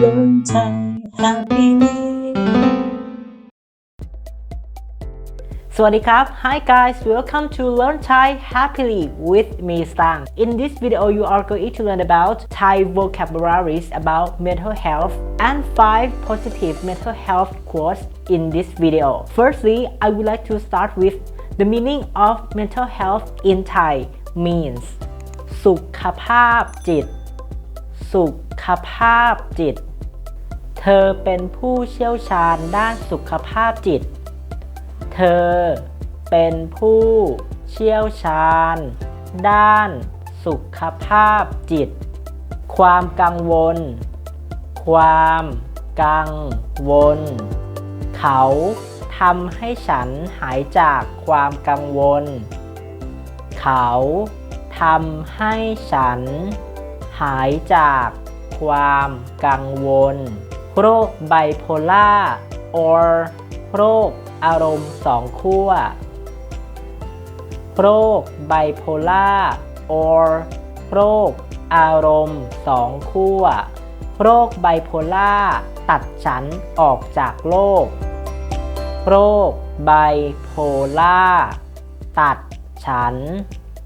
Learn Thai happily สวัสดีครับ Hi guys welcome to Learn Thai Happily with me Stang In this video you are going to learn about Thai vocabularies about mental health and 5 positive mental health quotes in this video Firstly I would like to start with the meaning of mental health in Thai means สุขภาพจิต สุขภาพจิต เ ธอเป็นผู้เชี่ยวชาญด้านสุขภาพจิต เธอเป็นผู้เชี่ยวชาญ ด้านสุขภาพจิต ความกังวล ความกังวล เขาทำให้ฉันหายจากความกังวล เขาทำให้ฉันหายจากความกังวล โรคไบโพล่า or โรคอารมณ์สองขั้ว โรคไบโพล่า or โรคอารมณ์สองขั้ว โรคไบโพล่า ตัดฉันออกจากโลก โรคไบโพล่า ตัดฉัน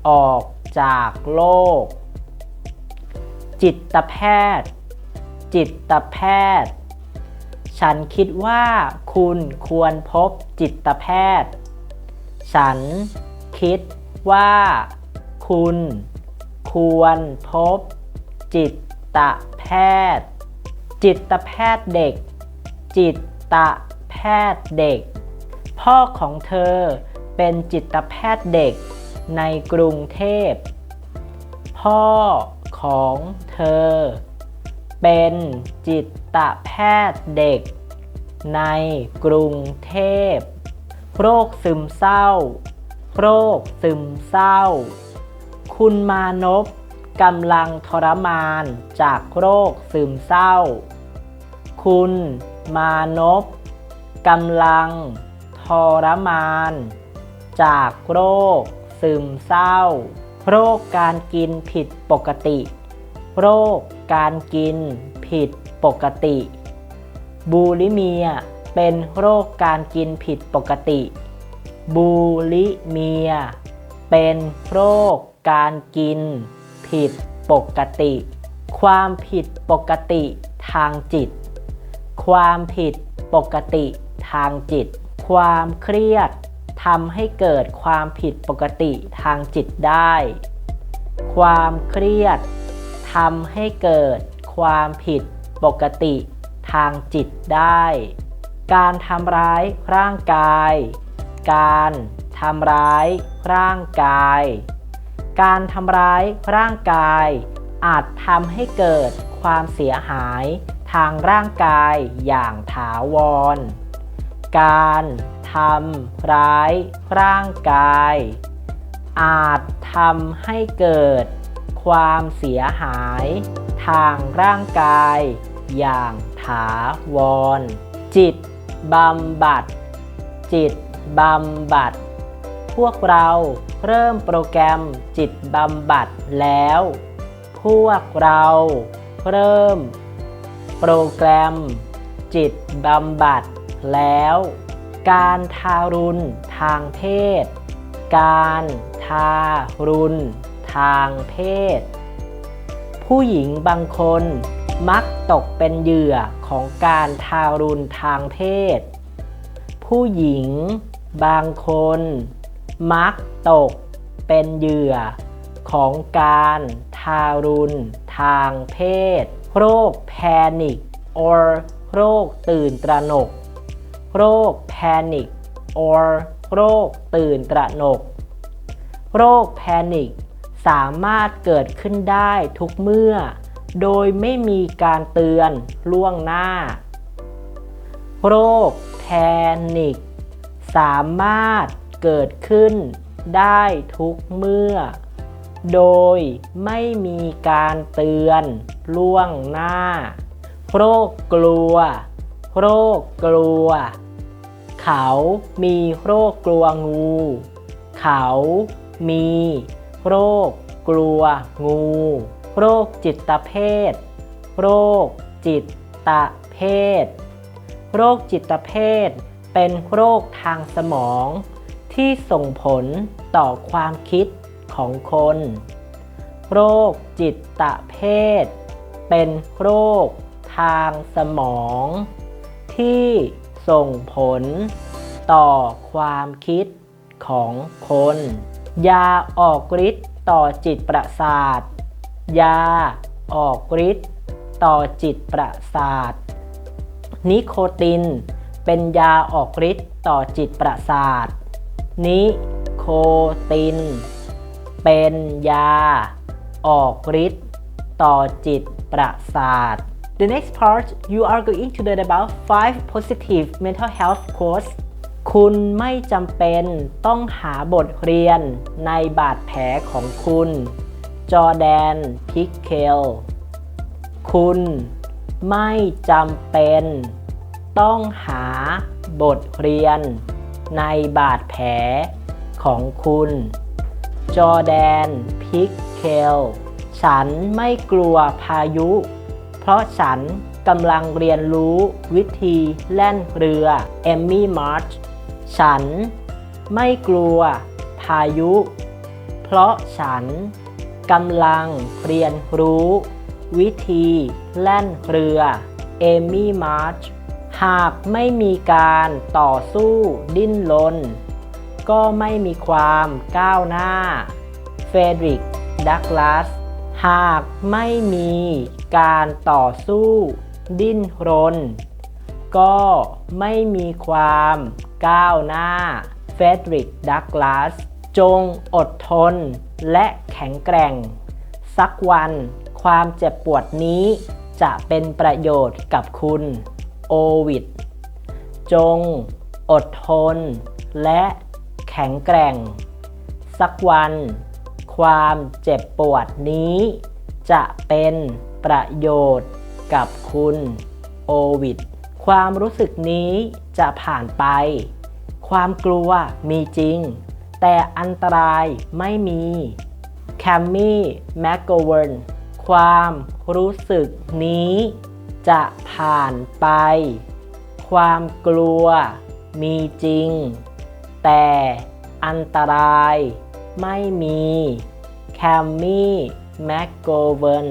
ออกจากโลก จิตแพทย์ จิตแพทย์ ฉันคิดว่าคุณควรพบจิตแพทย์ ฉันคิดว่าคุณควรพบจิตแพทย์ จิตแพทย์เด็ก จิตแพทย์เด็ก พ่อของเธอเป็นจิตแพทย์เด็กในกรุงเทพ พ่อของเธอ เป็นจิตแพทย์เด็ก ในกรุงเทพ โรคซึมเศร้า โรคซึมเศร้า คุณมานพกำลังทรมานจากโรคซึมเศร้า คุณมานพกำลังทรมาน จากโรคซึมเศร้า โรคการกินผิดปกติ โรค การกิน ผิดปกติ บูลิเมีย เป็นโรคการกินผิดปกติ บูลิเมีย เป็นโรคการกิน ผิดปกติ ความผิดปกติทางจิต ความผิดปกติทางจิต ความเครียดทำให้เกิดความผิดปกติทางจิตได้ ความเครียด ทำให้เกิดความผิดปกติทางจิตได้ การทำร้ายร่างกาย การทำร้ายร่างกาย การทำร้ายร่างกาย อาจทำให้เกิดความเสียหายทางร่างกายอย่างถาวร การทำร้ายร่างกาย อาจทำให้เกิด ความเสียหาย ทางร่างกาย อย่างถาวร จิตบำบัด จิตบำบัด พวกเราเริ่มโปรแกรมจิตบำบัดแล้ว พวกเราเริ่ม โปรแกรม จิตบำบัดแล้ว การทารุณทางเพศ การทารุณ ทางเพศ ผู้หญิงบางคนมักตกเป็นเหยื่อของการทารุณทางเพศ ผู้หญิงบางคน มักตกเป็นเหยื่อของการทารุณทางเพศ โรคแพนิค or โรคตื่นตระหนก โรคแพนิค or โรคตื่นตระหนก โรคแพนิค สามารถเกิดขึ้นได้ทุกเมื่อ โดยไม่มีการเตือนล่วงหน้า โรคแพนิคสามารถเกิดขึ้นได้ทุกเมื่อ โดยไม่มีการเตือนล่วงหน้า โรคกลัว โรคกลัว เขามีโรคกลัวงู เขามี โรค กลัว งู โรคจิตเภท โรค จิตเพศโรคจิตเภท เป็นโรคทางสมอง ที่ส่งผลต่อความคิดของคน โรคจิตเภท เป็นโรคทางสมอง ที่ส่งผลต่อความคิดของคน ยาออกฤทธิ์ต่อจิตประสาท ยาออกฤทธิ์ต่อจิตประสาท นิโคติน เป็นยาออกฤทธิ์ต่อจิตประสาท นิโคติน เป็นยาออกฤทธิ์ต่อจิตประสาท The next part you are going to learn about five positive mental health quotes คุณไม่จำเป็นต้องหาบทเรียนในบาดแผลของคุณ จอแดน พิกเคล คุณไม่จำเป็น ต้องหาบทเรียน ในบาดแผลของคุณ จอแดน พิกเคล ฉันไม่กลัวพายุ เพราะฉันกำลังเรียนรู้วิธีแล่นเรือเอมมี่มาร์ช ฉันไม่กลัวพายุ เพราะฉันกำลังเรียนรู้ วิธีแล่นเรือเอมี่มาร์ชหากไม่มีการต่อสู้ดิ้นรนก็ไม่มีความก้าวหน้า เฟเดริก ดักลาส หากไม่มีการต่อสู้ดิ้นรน ก็ไม่มีความ ก้าวหน้า เฟเดริก ดักลาส จงอดทน และแข็งแกร่ง สักวัน ความเจ็บปวดนี้จะเป็นประโยชน์กับคุณ โอวิด จง อดทน และแข็งแกร่ง สักวัน ความเจ็บปวดนี้ จะเป็นประโยชน์กับคุณ โอวิด ความรู้สึกนี้จะผ่านไป ความกลัวมีจริง แต่อันตรายไม่มีแคมมี่แมกโกเวิร์นความรู้สึกนี้ จะผ่านไป ความกลัวมีจริง แต่อันตรายไม่มีแคมมี่แมกโกเวิร์น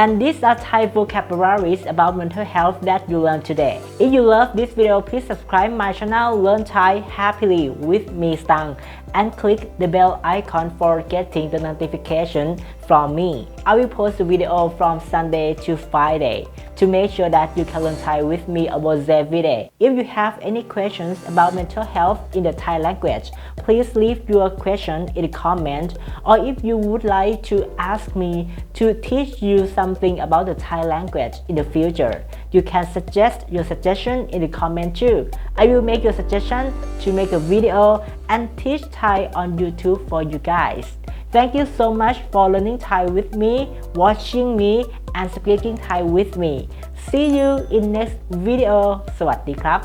And these are Thai vocabularies about mental health that you learned today. If you love this video, please subscribe my channel Learn Thai Happily with me Stang and click the bell icon for getting the notification from me. I will post a video from Sunday to Friday to make sure that you can learn Thai with me almost every day. If you have any questions about mental health in the Thai language, please leave your question in the comment or if you would like to ask me to teach you something about the Thai language in the future, you can suggest your suggestion in the comment too. I will make your suggestion to make a video and teach Thai on YouTube for you guys. Thank you so much for learning Thai with me, watching me, and speaking Thai with me. See you in next video. สวัสดีครับ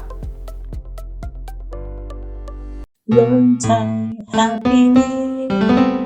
Learn Thai happily.